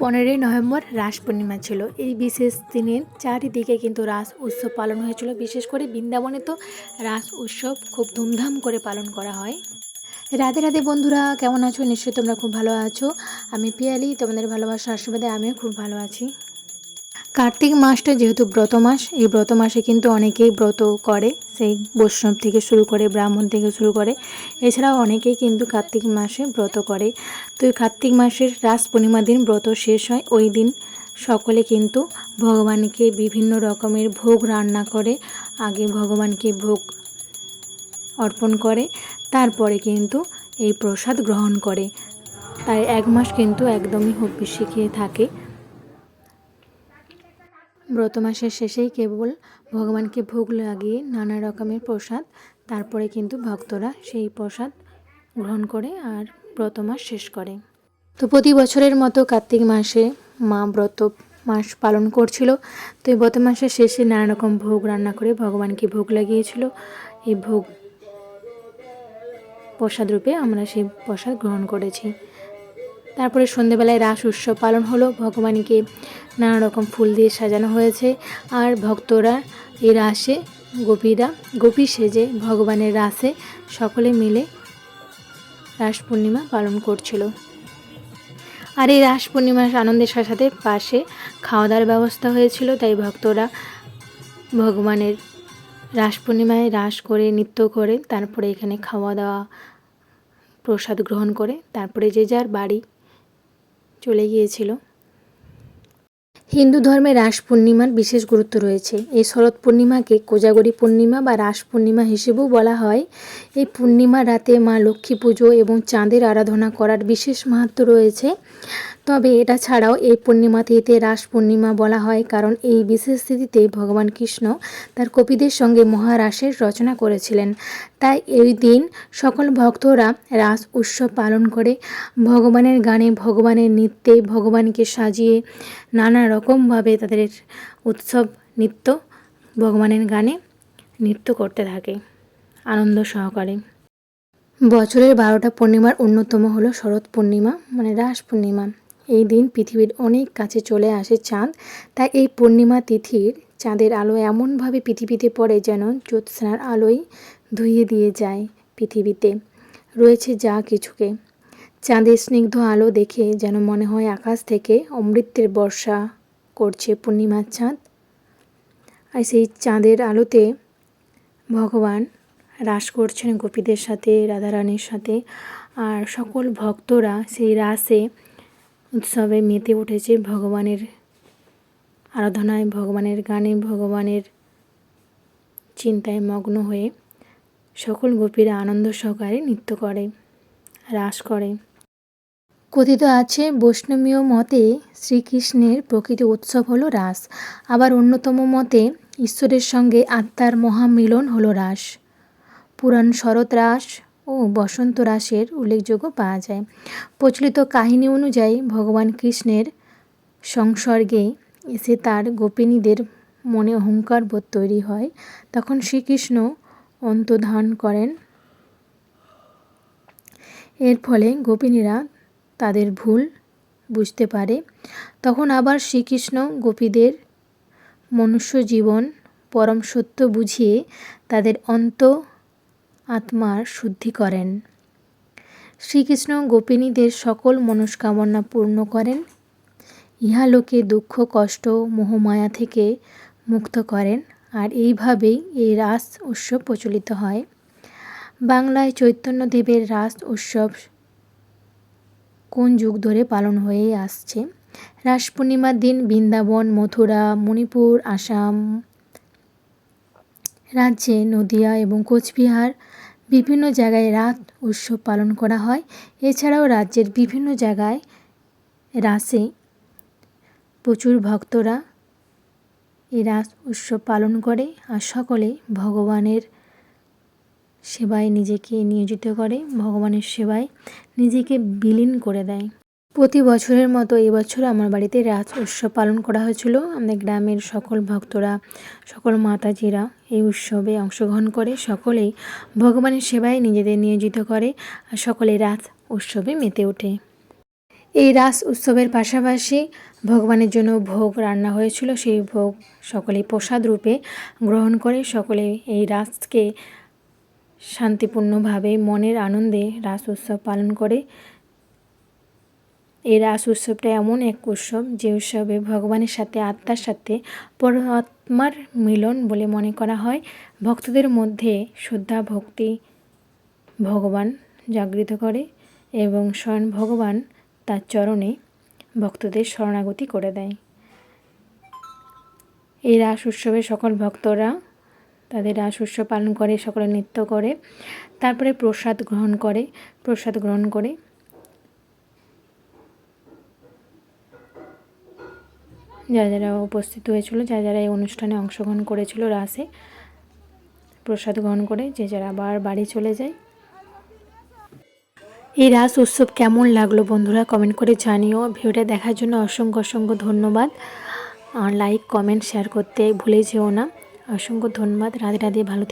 পনেরোই নভেম্বর রাস পূর্ণিমা ছিল। এই বিশেষ দিনে চারিদিকে কিন্তু রাস উৎসব পালন হয়েছিল। বিশেষ করে বৃন্দাবনে তো রাস উৎসব খুব ধুমধাম করে পালন করা হয়। রাধে রাধে বন্ধুরা, কেমন আছো? নিশ্চয়ই তোমরা খুব ভালো আছো। আমি পিয়ালি, তোমাদের ভালোবাসা আশীর্বাদে আমিও খুব ভালো আছি। কার্তিক মাসটা যেহেতু ব্রত মাস, এই ব্রত মাসে কিন্তু অনেকেই ব্রত করে, সেই বৈষ্ণব থেকে শুরু করে, ব্রাহ্মণ থেকে শুরু করে। এছাড়াও অনেকেই কিন্তু কার্তিক মাসে ব্রত করে। তো কার্তিক মাসের রাস পূর্ণিমা দিন ব্রত শেষ হয়, ওই দিন সকলে কিন্তু ভগবানকে বিভিন্ন রকমের ভোগ রান্না করে, আগে ভগবানকে ভোগ অর্পণ করে, তারপরে কিন্তু এই প্রসাদ গ্রহণ করে। তাই এক মাস কিন্তু একদমই হব্বিষি খেয়ে থাকে। ব্রত মাসের শেষেই কেবল ভগবানকে ভোগ লাগিয়ে নানা রকমের প্রসাদ, তারপরে কিন্তু ভক্তরা সেই প্রসাদ গ্রহণ করে আর ব্রত মাস শেষ করে। তো প্রতি বছরের মতো কার্তিক মাসে মা ব্রত মাস পালন করছিল। তো এই ব্রত মাসের শেষে নানা রকম ভোগ রান্না করে ভগবানকে ভোগ লাগিয়েছিল। এই ভোগ প্রসাদ রূপে আমরা সেই প্রসাদ গ্রহণ করেছি। তারপরে সন্ধেবেলায় রাস উৎসব পালন হলো। ভগবানকে নানা রকম ফুল দিয়ে সাজানো হয়েছে। আর ভক্তরা এই রাসে গোপীরা, গোপী সেজে ভগবানের রাসে সকলে মিলে রাস পূর্ণিমা পালন করছিল। আর এই রাস পূর্ণিমার আনন্দের সাথে সাথে পাশে খাওয়া দাওয়ার ব্যবস্থা হয়েছিল। তাই ভক্তরা ভগবানের রাস পূর্ণিমায় রাস করে, নৃত্য করে, তারপরে এখানে খাওয়া দাওয়া প্রসাদ গ্রহণ করে, তারপরে যে যার বাড়ি চলে গিয়েছিল। হিন্দু ধর্মে রাস পূর্ণিমার বিশেষ গুরুত্ব রয়েছে। এই শরৎ পূর্ণিমাকে কোজাগরী পূর্ণিমা বা রাস পূর্ণিমা হিসেবেও বলা হয়। এই পূর্ণিমা রাতে মা লক্ষ্মী পুজো এবং চাঁদের আরাধনা করার বিশেষ মাহাত্ম রয়েছে। তবে এটা ছাড়াও এই পূর্ণিমা তিথিতে রাস পূর্ণিমা বলা হয় কারণ এই বিশেষ তিথিতে ভগবান কৃষ্ণ তার কপিদের সঙ্গে মহারাসের রচনা করেছিলেন। তাই এই দিন সকল ভক্তরা রাস উৎসব পালন করে ভগবানের গানে ভগবানের নৃত্যে ভগবানকে সাজিয়ে নানা রকমভাবে তাদের উৎসব, নৃত্য ভগবানের গানে নৃত্য করতে থাকে আনন্দ সহকারে। বছরের বারোটা পূর্ণিমার অন্যতম হলো শরৎ পূর্ণিমা মানে রাস পূর্ণিমা। এই দিন পৃথিবীর অনেক কাছে চলে আসে চাঁদ, তাই এই পূর্ণিমা তিথির চাঁদের আলো এমনভাবে পৃথিবীতে পড়ে যেন জ্যোৎস্নার আলোয় ধুইয়ে দিয়ে যায় পৃথিবীতে। রয়েছে যা কিছুকে। চাঁদের স্নিগ্ধ আলো দেখে যেন মনে হয় আকাশ থেকে অমৃতের বর্ষা করছে পূর্ণিমার চাঁদ। আর সেই চাঁদের আলোতে ভগবান রাস করছেন গোপীদের সাথে, রাধারানীর সাথে, আর সকল ভক্তরা সেই রাসে উৎসবে মেতে উঠেছে ভগবানের আরাধনায়, ভগবানের গানে, ভগবানের চিন্তায় মগ্ন হয়ে সকল গোপীরা আনন্দ সহকারে নৃত্য করে, রাস করে। কথিত আছে, বৈষ্ণবীয় মতে শ্রীকৃষ্ণের প্রকৃতি উৎসব হলো রাস। আবার অন্যতম মতে ঈশ্বরের সঙ্গে আত্মার মহামিলন হলো রাস। পুরাণ শরৎ রাস ও বসন্ত রাসের উল্লেখযোগ্য পাওয়া যায়। প্রচলিত কাহিনী অনুযায়ী ভগবান কৃষ্ণের সংসর্গে এসে তার গোপিনীদের মনে অহংকার বোধ তৈরি হয়। তখন শ্রীকৃষ্ণ অন্তধান করেন। এর ফলে গোপিনীরা তাদের ভুল বুঝতে পারে। তখন আবার শ্রীকৃষ্ণ গোপীদের মনুষ্য জীবন পরম সত্য বুঝিয়ে তাদের অন্ত আত্মার শুদ্ধি করেন। শ্রীকৃষ্ণ গোপিনীদের সকল মনস্কামনা পূর্ণ করেন। ইহালোকে দুঃখ, কষ্ট, মোহমায়া থেকে মুক্ত করেন আর এইভাবেই এই রাস উৎসব প্রচলিত হয়। বাংলায় চৈতন্যদেবের রাস উৎসব কোন যুগ ধরে পালন হয়ে আসছে? রাস পূর্ণিমার দিন বৃন্দাবন, মথুরা, মণিপুর, আসাম রাজ্যে নদিয়া এবং কোচবিহার বিভিন্ন জায়গায় রাত উৎসব পালন করা হয়। এছাড়াও রাজ্যের বিভিন্ন জায়গায় রাসে প্রচুর ভক্তরা এই রাস উৎসব পালন করে আর সকলে ভগবানের সেবায় নিজেকে নিয়োজিত করে, ভগবানের সেবায় নিজেকে বিলীন করে দেয়। প্রতি বছরের মতো এবছর আমার বাড়িতে রাজ উৎসব পালন করা হয়েছিল। আমাদের গ্রামের সকল ভক্তরা, সকল মাতাজিরা এই উৎসবে অংশগ্রহণ করে সকলেই ভগবানের সেবায় নিজেদের নিয়োজিত করে আর সকলে রাত উৎসবে মেতে ওঠে। এই রাস উৎসবের পাশাপাশি ভগবানের জন্য ভোগ রান্না হয়েছিল, সেই ভোগ সকলে প্রসাদ রূপে গ্রহণ করে, সকলে এই রাসকে শান্তিপূর্ণভাবে মনের আনন্দে রাস উৎসব পালন করে। এই রাস উৎসবটা এমন এক উৎসব যে উৎসবে ভগবানের সাথে, আত্মার সাথে, পরমাত্মার মিলন বলে মনে করা হয়। ভক্তদের মধ্যে শ্রদ্ধা, ভক্তি ভগবান জাগৃত করে এবং স্বয়ং ভগবান তার চরণে ভক্তদের শরণাগতি করে দেয়। এই রাস উৎসবে সকল ভক্তরা তাদের রাস উৎসব পালন করে, সকলে নৃত্য করে, তারপরে প্রসাদ গ্রহণ করে, প্রসাদ গ্রহণ করে। যারা যারা উপস্থিত হয়েছিল, যারা যারা এই অনুষ্ঠানে অংশগ্রহণ করেছিল রাসে, প্রসাদ গ্রহণ করে, যে যারা আবার বাড়ি চলে যায়। এই রাস উৎসব কেমন লাগল বন্ধুরা? কমেন্ট করে জানিও। ভিডিওটা দেখার জন্য অসংখ্য অসংখ্য ধন্যবাদ। লাইক কমেন্ট শেয়ার করতে ভুলে যেও না। অসংখ্য ধন্যবাদ। রাধে রাধে, ভালো